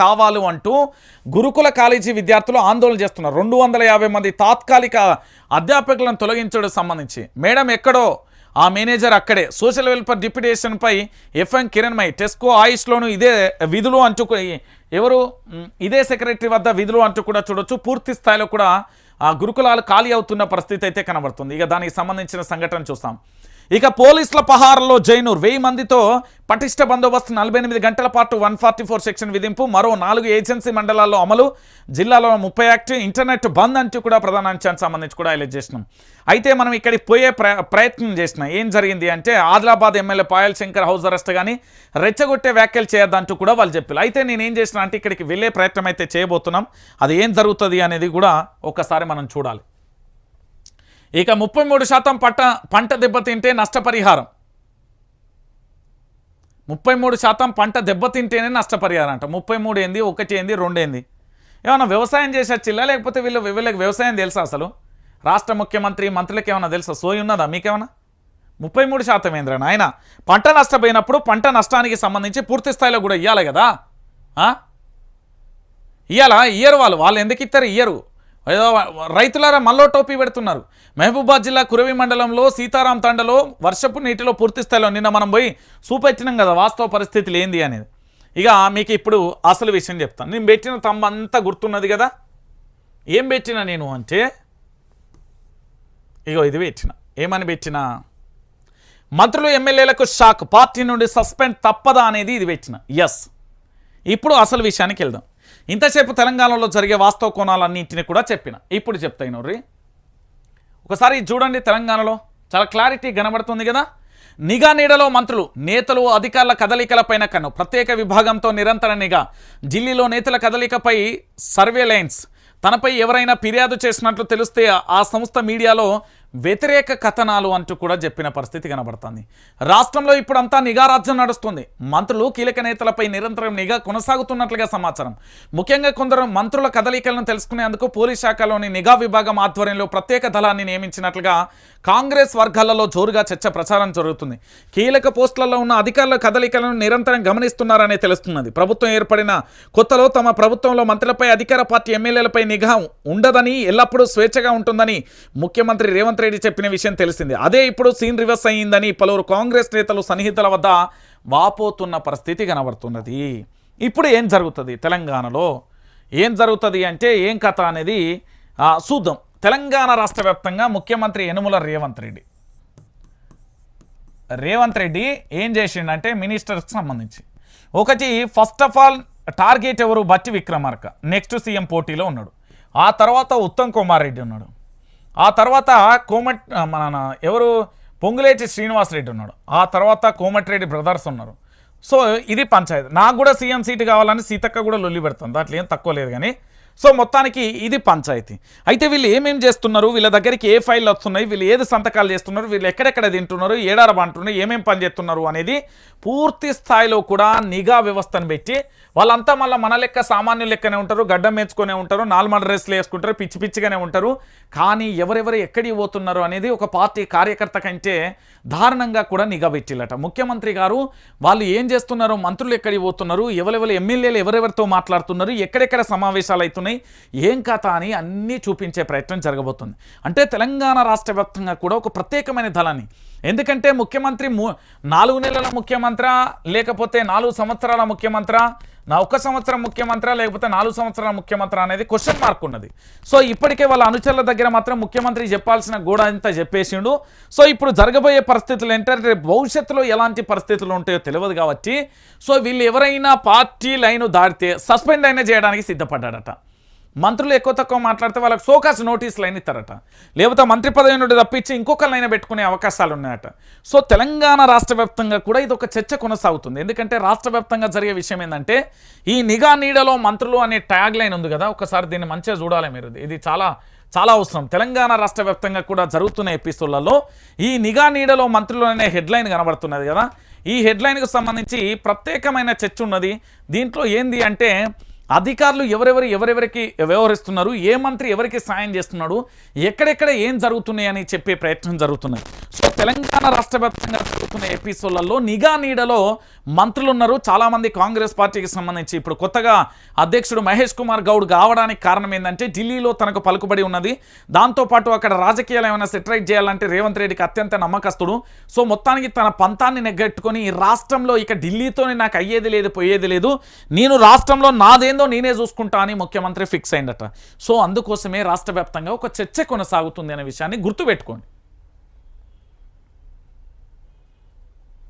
కావాలి అంటూ గురుకుల కాలేజీ విద్యార్థులు ఆందోళన చేస్తున్నారు. రెండు వందల యాభై మంది తాత్కాలిక అధ్యాపకులను తొలగించడం సంబంధించి. మేడం ఎక్కడో? ఆ మేనేజర్ అక్కడే. సోషల్ వెల్ఫేర్ డిప్యూటేషన్పై ఎఫ్ఎన్ కిరణ్మై టెస్కో ఆయుష్లోను ఇదే విధులు అంటూ ఎవరు? ఇదే సెక్రటరీ వద్ద విధులు అంటూ కూడా చూడొచ్చు. పూర్తి స్థాయిలో కూడా ఆ గురుకులాలు ఖాళీ అవుతున్న పరిస్థితి అయితే కనబడుతుంది. ఇక దానికి సంబంధించిన సంఘటన చూస్తాం. ఇక పోలీసుల పహారంలో జైనూర్. వెయ్యి మందితో పటిష్ట బందోబస్తు నలభై ఎనిమిది గంటల పాటు వన్ ఫార్టీ ఫోర్ సెక్షన్ విధింపు మరో నాలుగు ఏజెన్సీ మండలాల్లో అమలు జిల్లాలో ముప్పై యాక్ట్ ఇంటర్నెట్ బంద్ అంటూ కూడా ప్రధాన అంశానికి సంబంధించి కూడా హైలైట్ చేసినాం. అయితే మనం ఇక్కడికి పోయే ప్ర ప్రయత్నం చేసినాం. ఏం జరిగింది అంటే Adilabad MLA Payal Shankar house arrest కానీ రెచ్చగొట్టే వ్యాఖ్యలు చేయొద్దంటూ కూడా వాళ్ళు చెప్పారు. అయితే నేను ఏం చేసిన అంటే ఇక్కడికి వెళ్ళే ప్రయత్నం అయితే చేయబోతున్నాం. అది ఏం జరుగుతుంది అనేది కూడా ఒకసారి మనం చూడాలి. ఇక ముప్పై మూడు శాతం పంట పంట దెబ్బతింటే నష్టపరిహారం. ముప్పై మూడు శాతం పంట దెబ్బతింటేనే నష్టపరిహారం అంట. ముప్పై మూడు ఏంది ఒకటి ఏంది రెండు ఏంది? ఏమన్నా వ్యవసాయం చేసొచ్చిల్లా లేకపోతే వీళ్ళు వీళ్ళకి వ్యవసాయం తెలుసా అసలు? రాష్ట్ర ముఖ్యమంత్రి మంత్రులకి ఏమన్నా తెలుసా? సోయి ఉన్నదా మీకేమన్నా? ముప్పై మూడు శాతం ఏంద్రా నాయన? పంట నష్టపోయినప్పుడు పంట నష్టానికి సంబంధించి పూర్తి స్థాయిలో కూడా ఇవ్వాలి కదా? ఇవ్వాలా ఇయ్యరు వాళ్ళు. వాళ్ళు ఎందుకు ఇస్తారు ఇయ్యరు. ఏదో రైతులారా మల్లో టోపీ పెడుతున్నారు. మహబూబాద్ జిల్లా కురవి మండలంలో సీతారాం తండలో వర్షపు నీటిలో పూర్తి స్థాయిలో నిన్న మనం పోయి చూపెట్టినాం కదా వాస్తవ పరిస్థితులు ఏంది అనేది. ఇక మీకు ఇప్పుడు అసలు విషయం చెప్తాను. నేను పెట్టిన తమ్మ అంతా గుర్తున్నది కదా. ఏం పెట్టిన నేను అంటే ఇగో ఇది పెట్టిన. ఏమని పెట్టిన? మంత్రులు ఎమ్మెల్యేలకు షాక్. పార్టీ నుండి సస్పెండ్ తప్పదా అనేది ఇది పెట్టిన. ఎస్ ఇప్పుడు అసలు విషయానికి వెళ్దాం. ఇంతసేపు తెలంగాణలో జరిగే వాస్తవ కోణాలన్నింటినీ కూడా చెప్పిన. ఇప్పుడు చెప్తాను రీ ఒకసారి చూడండి తెలంగాణలో. చాలా క్లారిటీ కనబడుతుంది కదా. నిఘా నీడలో మంత్రులు నేతలు అధికారుల కదలికలపైన కన్ను. ప్రత్యేక విభాగంతో నిరంతర నిఘా. ఢిల్లీలో నేతల కదలికపై సర్వేలైన్స్ తనపై ఎవరైనా ఫిర్యాదు చేసినట్లు తెలిస్తే ఆ సంస్థ మీడియాలో వ్యతిరేక కథనాలు అంటూ కూడా చెప్పిన పరిస్థితి కనబడుతుంది. రాష్ట్రంలో ఇప్పుడంతా నిఘా రాజ్యం నడుస్తుంది. మంత్రులు కీలక నేతలపై నిరంతరం నిఘా కొనసాగుతున్నట్లుగా సమాచారం. ముఖ్యంగా కొందరు మంత్రుల కదలికలను తెలుసుకునేందుకు పోలీస్ శాఖలోని నిఘా విభాగం ఆధ్వర్యంలో ప్రత్యేక దళాన్ని నియమించినట్లుగా కాంగ్రెస్ వర్గాలలో జోరుగా చర్చ ప్రచారం జరుగుతుంది. కీలక పోస్టులలో ఉన్న అధికారుల కదలికలను నిరంతరం గమనిస్తున్నారనే తెలుస్తున్నది. ప్రభుత్వం ఏర్పడిన కొత్తలో తమ ప్రభుత్వంలో మంత్రులపై అధికార పార్టీ ఎమ్మెల్యేలపై నిఘా ఉండదని ఎల్లప్పుడూ స్వేచ్ఛగా ఉంటుందని ముఖ్యమంత్రి రేవంత్ రెడ్డి చెప్పిన విషయం తెలిసింది. అదే ఇప్పుడు సీన్ రివర్స్ అయ్యిందని పలువురు కాంగ్రెస్ నేతలు సన్నిహితుల వద్ద వాపోతున్న పరిస్థితి కనబడుతున్నది. ఇప్పుడు ఏం జరుగుతుంది తెలంగాణలో? ఏం జరుగుతుంది అంటే ఏం కథ అనేది ఆ, చూద్దాం. తెలంగాణ రాష్ట్ర వ్యాప్తంగా ముఖ్యమంత్రి యనుమల రేవంత్ రెడ్డి. రేవంత్ రెడ్డి ఏం చేసిండంటే మినిస్టర్కి సంబంధించి. ఒకటి ఫస్ట్ ఆఫ్ ఆల్ టార్గెట్ ఎవరు? బట్టి విక్రమార్క. నెక్స్ట్ సీఎం పోటీలో ఉన్నాడు. ఆ తర్వాత ఉత్తమ్ కుమార్ రెడ్డి ఉన్నాడు. ఆ తర్వాత కోమట్ మన ఎవరు? పొంగులేటి శ్రీనివాసరెడ్డి ఉన్నాడు. ఆ తర్వాత కోమటిరెడ్డి బ్రదర్స్ ఉన్నారు. సో ఇది పంచాయతీ. నాకు కూడా సీఎం సీటు కావాలని సీతక్క కూడా లొల్లి పెడుతుంది. దాంట్లో ఏం తక్కువ లేదు కానీ సో మొత్తానికి ఇది పంచాయతీ. అయితే వీళ్ళు ఏమేం చేస్తున్నారు? వీళ్ళ దగ్గరికి ఏ ఫైల్ వస్తున్నాయి? వీళ్ళు ఏది సంతకాలు చేస్తున్నారు? వీళ్ళు ఎక్కడెక్కడ తింటున్నారు? ఏడారబ అంటున్నారు? ఏమేం పని చేస్తున్నారు అనేది పూర్తి స్థాయిలో కూడా నిఘా వ్యవస్థను పెట్టి వాళ్ళంతా మళ్ళీ మన లెక్క సామాన్యుల లెక్కనే ఉంటారు గడ్డం మేచుకునే ఉంటారు నార్మల్ డ్రెస్లు వేసుకుంటారు పిచ్చి పిచ్చిగానే ఉంటారు. కానీ ఎవరెవరు ఎక్కడికి పోతున్నారు అనేది ఒక పార్టీ కార్యకర్త కంటే దారుణంగా కూడా నిఘా పెట్టిల్లట. ముఖ్యమంత్రి గారు వాళ్ళు ఏం చేస్తున్నారు మంత్రులు ఎక్కడికి పోతున్నారు? ఎవరెవరు ఎమ్మెల్యేలు ఎవరెవరితో మాట్లాడుతున్నారు? ఎక్కడెక్కడ సమావేశాలు జరుగుతున్నాయి. ఏం కథ అని అన్నీ చూపించే ప్రయత్నం జరగబోతుంది. అంటే తెలంగాణ రాష్ట్ర వ్యాప్తంగా కూడా ఒక ప్రత్యేకమైన దళాన్ని. ఎందుకంటే ముఖ్యమంత్రి ము నాలుగు నెలల ముఖ్యమంత్ర లేకపోతే నాలుగు సంవత్సరాల ముఖ్యమంత్ర నా ఒక సంవత్సరం ముఖ్యమంత్రి లేకపోతే నాలుగు సంవత్సరాల ముఖ్యమంత్రి అనేది క్వశ్చన్ మార్క్ ఉన్నది. సో ఇప్పటికే వాళ్ళ అనుచరుల దగ్గర మాత్రం ముఖ్యమంత్రి చెప్పాల్సిన గోడ అంతా చెప్పేసిండు. సో ఇప్పుడు జరగబోయే పరిస్థితులు ఏంటంటే భవిష్యత్తులో ఎలాంటి పరిస్థితులు ఉంటాయో తెలియదు కాబట్టి సో వీళ్ళు ఎవరైనా పార్టీ లైన్ దాటితే సస్పెండ్ అయినా చేయడానికి సిద్ధపడ్డాడట. మంత్రులు ఎక్కువ తక్కువ మాట్లాడితే వాళ్ళకి సోకాస్ నోటీసులు అయిన ఇస్తారట. లేకపోతే మంత్రి పదవి నుండి తప్పించి ఇంకొకరినైనా పెట్టుకునే అవకాశాలు ఉన్నాయట సో తెలంగాణ రాష్ట్ర కూడా ఇది ఒక చర్చ కొనసాగుతుంది. ఎందుకంటే రాష్ట్ర జరిగే విషయం ఏంటంటే ఈ నిఘా నీడలో మంత్రులు అనే ట్యాగ్ లైన్ ఉంది కదా ఒకసారి దీన్ని మంచిగా చూడాలి మీరు. ఇది చాలా చాలా అవసరం. తెలంగాణ రాష్ట్ర కూడా జరుగుతున్న ఎపిసోడ్లలో ఈ నిఘా నీడలో మంత్రులు అనే హెడ్లైన్ కనబడుతున్నది కదా. ఈ హెడ్లైన్కి సంబంధించి ప్రత్యేకమైన చర్చ ఉన్నది. దీంట్లో ఏంది అంటే అధికారులు ఎవరెవరు ఎవరెవరికి వ్యవహరిస్తున్నారు? ఏ మంత్రి ఎవరికి సాయం చేస్తున్నాడు? ఎక్కడెక్కడ ఏం జరుగుతున్నాయి అని చెప్పే ప్రయత్నం జరుగుతున్నాయి. సో తెలంగాణ రాష్ట్ర వ్యాప్తంగా జరుగుతున్న ఎపిసోడ్లలో నిఘా నీడలో మంత్రులు ఉన్నారు చాలామంది కాంగ్రెస్ పార్టీకి సంబంధించి ఇప్పుడు కొత్తగా అధ్యక్షుడు మహేష్ కుమార్ గౌడ్ కావడానికి కారణం ఏంటంటే ఢిల్లీలో తనకు పలుకుబడి ఉన్నది. దాంతోపాటు అక్కడ రాజకీయాలు ఏమైనా సెటరైట్ చేయాలంటే రేవంత్ రెడ్డికి అత్యంత నమ్మకస్తుడు. సో మొత్తానికి తన పంతాన్ని నెగ్గట్టుకొని ఈ రాష్ట్రంలో ఇక ఢిల్లీతోనే నాకు అయ్యేది లేదు పోయేది లేదు. నేను రాష్ట్రంలో నాదేందో నేనే చూసుకుంటా అని ముఖ్యమంత్రి ఫిక్స్ అయిందట. సో అందుకోసమే రాష్ట్ర వ్యాప్తంగా ఒక చర్చ కొనసాగుతుంది అనే విషయాన్ని గుర్తుపెట్టుకోండి.